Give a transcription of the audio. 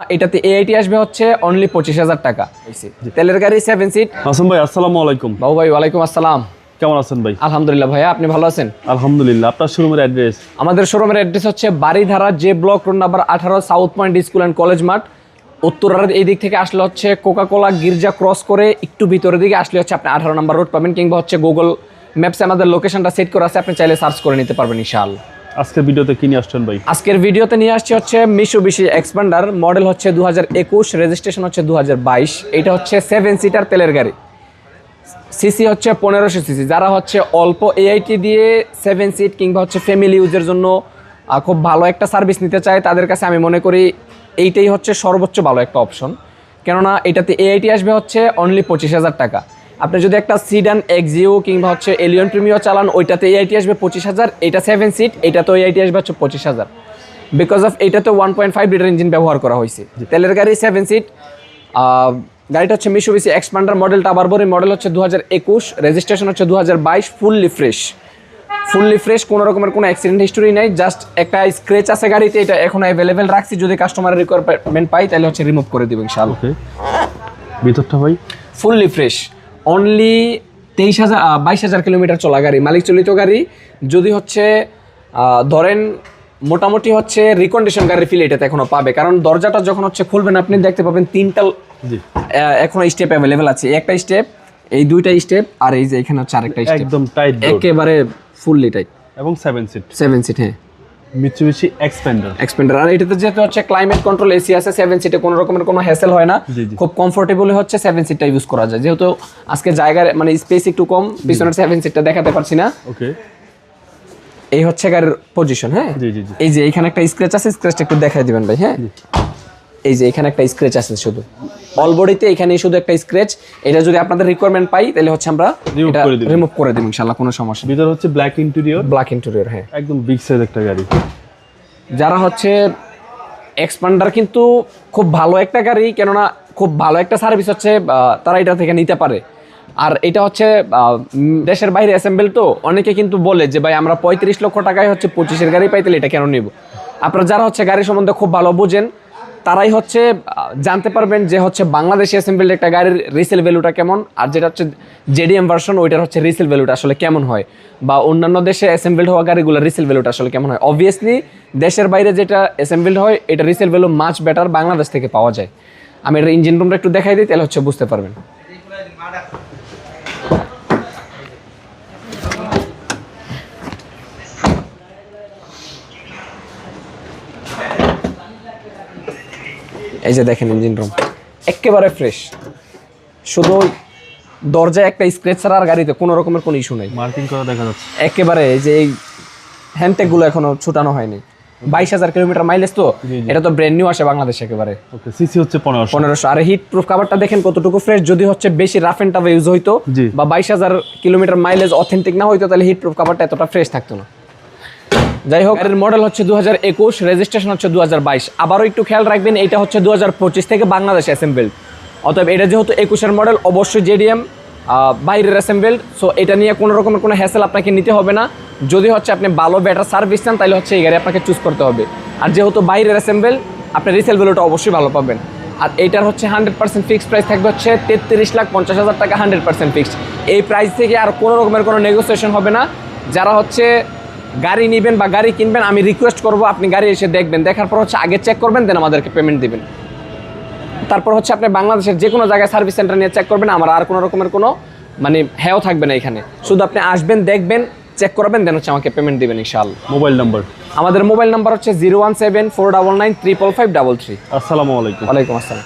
এটাতে এআইটি আসবে হচ্ছে অনলি পঁচিশ হাজার টাকা। তেলের গাড়ি সেভেন সিট হাসান ভাই আসসালামু আলাইকুম। বাবু ভাই ওয়ালাইকুম আসসালাম। কেমন আছেন ভাই? আলহামদুলিল্লাহ ভাইয়া আপনি ভালো আছেন? আলহামদুলিল্লাহ আপনার শোরুমের অ্যাড্রেস আমাদের শোরুমের অ্যাড্রেস হচ্ছে বাড়িধারা যে ব্লক রোড নাম্বার আঠারো south point school and college মাঠ। উত্তরার এই দিক থেকে আসলে হচ্ছে কোকা কোলা গির্জা ক্রস করে একটু ভিতরের দিকে আসলে হচ্ছে আপনি আঠারো নাম্বার রোড পাবেন কিংবা হচ্ছে গুগল ম্যাপসে আমাদের লোকেশনটা সেট করা আছে আপনি চাইলে সার্চ করে নিতে পারবেন ইনশাআল্লাহ। আজকের ভিডিওতে কি নিয়ে আসছেন ভাই? আজকের ভিডিওতে নিয়ে আসছি হচ্ছে মিশো বিশি এক্সপান্ডার মডেল হচ্ছে দু একুশ রেজিস্ট্রেশন হচ্ছে দু হাজার বাইশ। এটা হচ্ছে সেভেন সিটার তেলের গাড়ি। সিসি হচ্ছে পনেরোশো সিসি যারা হচ্ছে অল্প এআইটি দিয়ে সেভেন সিট কিংবা হচ্ছে ফ্যামিলি ইউজের জন্য খুব ভালো একটা সার্ভিস নিতে চায়, তাদের কাছে আমি মনে করি এইটাই হচ্ছে সর্বোচ্চ ভালো একটা অপশন কেননা এটাতে এআইটি আসবে হচ্ছে অনলি পঁচিশ হাজার টাকা। আপনি যদি একটা সিডান এক্সিও কিংবা হচ্ছে এলিয়ন প্রিমিও চালান ওইটাতে এআইটি আসবে পঁচিশ হাজার এটা সেভেন সিট এটাতেও এআইটি আসবে হচ্ছে পঁচিশ হাজার। বিকজ অফ এটাতে one point five litre engine ব্যবহার করা হয়েছে। তেলের গাড়ি সেভেন সিট গাড়িটা হচ্ছে মিশু মিশুবিসি এক্সপান্ডার মডেলটা আবার বলি মডেল হচ্ছে দু হাজার একুশ রেজিস্ট্রেশন হচ্ছে দু হাজার বাইশ ফুললি ফ্রেশ ফুললি ফ্রেশ কোনো রকমের কোনো অ্যাক্সিডেন্ট হিস্টোরি নাই জাস্ট একটা স্ক্রেচ আছে গাড়িতে এটা এখন অ্যাভেলেবেল রাখছি যদি কাস্টমারের রিকোয়ারমেন্ট পাই তাহলে হচ্ছে রিমুভ করে দিব ইনশাআল্লাহ। ভিতরটা ভাই? ফুললি ফ্রেশ অনলি তেইশ হাজার বাইশ হাজার কিলোমিটার চলা গাড়ি মালিক চলিত গাড়ি। যদি হচ্ছে ধরেন মোটামুটি হচ্ছে রিকন্ডিশন গাড়ির ফিল এটাতে এখনও পাবে। কারণ দরজাটা যখন হচ্ছে খুলবেন আপনি দেখতে পাবেন তিনটা এখনও স্টেপ অ্যাভেলেবেল আছে। একটা স্টেপ এই দুইটা স্টেপ আর এই যে এখানে হচ্ছে আরেকটা স্টেপ একদম টাইট একেবারে ফুললি টাইট এবং সেভেন সিট সেভেন সিট হ্যাঁ। মিচুবিশি এক্সপেন্ডার এক্সপেন্ডার আর এটাতে যেহেতু হচ্ছে ক্লাইমেট কন্ট্রোল এসি আছে সেভেন সিটে কোনো রকমের কোনো হ্যাসেল হয় না। খুব কমফোর্টেবল হচ্ছে সেভেন সিটটা ইউজ করা যায়। যেহেতু আজকে জায়গার মানে স্পেস একটু কম পিছনের সেভেন সিটটা দেখাতে পারছি না। ওকে এই হচ্ছে গাড়ির পজিশন হ্যাঁ? এই যে এখানে একটা স্ক্র্যাচ আছে স্ক্র্যাচটা একটু দেখাই দিবেন ভাই হ্যাঁ? এই যে এখানে একটা স্ক্র্যাচ আছে শুধু। অল বডিতে এখানে শুধু একটা স্ক্র্যাচ এটা যদি আপনাদের রিকোয়ারমেন্ট পাই তাহলে হচ্ছে আমরা এটা। রিমুভ করে দিব ইনশাআল্লাহ কোনো সমস্যা ভিতর হচ্ছে ব্ল্যাক ইন্টেরিয়র ব্ল্যাক ইন্টেরিয়র হ্যাঁ। একদম বিগ সাইজ একটা গাড়ি। যারা হচ্ছে এক্সপান্ডার কিন্তু খুব ভালো একটা গাড়ি কেননা খুব ভালো একটা সার্ভিস হচ্ছে তারা এটা থেকে নিতে পারে। আর এটা হচ্ছে দেশের বাইরে অ্যাসেম্বল তো অনেকে কিন্তু বলে যে ভাই আমরা পঁয়ত্রিশ লক্ষ টাকায় হচ্ছে পঁচিশের গাড়ি পাই তাহলে এটা কেন নিব? আপনারা যারা হচ্ছে গাড়ি সম্বন্ধে খুব ভালো বুঝেন তারাই হচ্ছে জানতে পারবেন যে হচ্ছে বাংলাদেশি অ্যাসেম্বল একটা গাড়ির রিসেল ভ্যালুটা কেমন, আর যেটা হচ্ছে জেডিএম ভার্সন ওইটার হচ্ছে রিসেল ভ্যালুটা আসলে কেমন হয়, বা অন্যান্য দেশে অ্যাসেম্বলড হওয়া গাড়িগুলোর রিসেল ভ্যালুটা আসলে কেমন হয়। অবভিয়াসলি দেশের বাইরে যেটা অ্যাসেম্বলড হয়, এটা resale value much better Bangladesh থেকে পাওয়া যায়। আমি এটা ইঞ্জিন রুমটা একটু দেখাই দিই, তাহলে হচ্ছে বুঝতে পারবেন। এই যে দেখেন ইঞ্জিন রুম একেবারে ফ্রেশ শুধু দরজায় একটা স্ক্র্যাচ ছাড়া আর গাড়িতে কোনো রকমের কোনো ইস্যু নেই। মার্কিং করা দেখা যাচ্ছে। একেবারে এই যে এই হ্যান্ডটেকগুলো এখনও ছুটানো হয়নি। বাইশ হাজার কিলোমিটার মাইলেজ তো। এটা তো ব্র্যান্ড নিউ আসে বাংলাদেশ একেবারে। সিসি হচ্ছে পনেরোশো। পনেরোশো। আর হিট প্রুফ কাভারটা দেখেন কতটুকু ফ্রেশ যদি হচ্ছে বেশি রাফ এন্ড টাফ ইউজ হইতো বা বাইশ হাজার কিলোমিটার মাইলেজ অথেন্টিক না হইতো তাহলে হিট প্রুফ কাভারটা এতটা ফ্রেশ থাকতো না। যাই হোক এর মডেল হচ্ছে দু হাজার একুশ রেজিস্ট্রেশন হচ্ছে দু হাজার বাইশ। আবারও একটু খেয়াল রাখবেন, এটা হচ্ছে দু হাজার পঁচিশ থেকে বাংলাদেশ অ্যাসেম্বলড অতএব এটা যেহেতু একুশের মডেল অবশ্যই জেডিএম বাইরের অ্যাসেম্বলড সো এটা নিয়ে কোনো রকমের কোনো হ্যাসেল আপনাকে নিতে হবে না। যদি হচ্ছে আপনি ভালো বেটার সার্ভিস চান তাহলে হচ্ছে এই গাড়ি আপনাকে চুজ করতে হবে। আর যেহেতু বাইরের অ্যাসেম্বল আপনি রিসেল ভ্যালুটা অবশ্যই ভালো পাবেন। আর এইটার হচ্ছে হান্ড্রেড পার্সেন্ট ফিক্সড প্রাইস থাকবে হচ্ছে তেত্রিশ লাখ পঞ্চাশ হাজার টাকা হান্ড্রেড পার্সেন্ট ফিক্সড এই প্রাইস থেকে আর কোনো রকমের কোনো নেগোসিয়েশন হবে না। যারা হচ্ছে গাড়ি নেবেন বা গাড়ি কিনবেন আমি রিকোয়েস্ট করব আপনি গাড়ি এসে দেখবেন। দেখার পর হচ্ছে আগে চেক করবেন দেন আমাদেরকে পেমেন্ট দিবেন। তারপর হচ্ছে আপনি বাংলাদেশের যে কোনো জায়গায় সার্ভিস সেন্টার নিয়ে চেক করবেন আমার আর কোনো রকমের কোনো মানে হ্যাও থাকবে না এখানে। শুধু আপনি আসবেন দেখবেন চেক করবেন দেন হচ্ছে আমাকে পেমেন্ট দিবেন ইনশাআল্লাহ। Mobile number? আমাদের মোবাইল নাম্বার হচ্ছে zero one seven four double nine triple five double three আসসালামু আলাইকুম। ওয়ালাইকুম আসসালাম।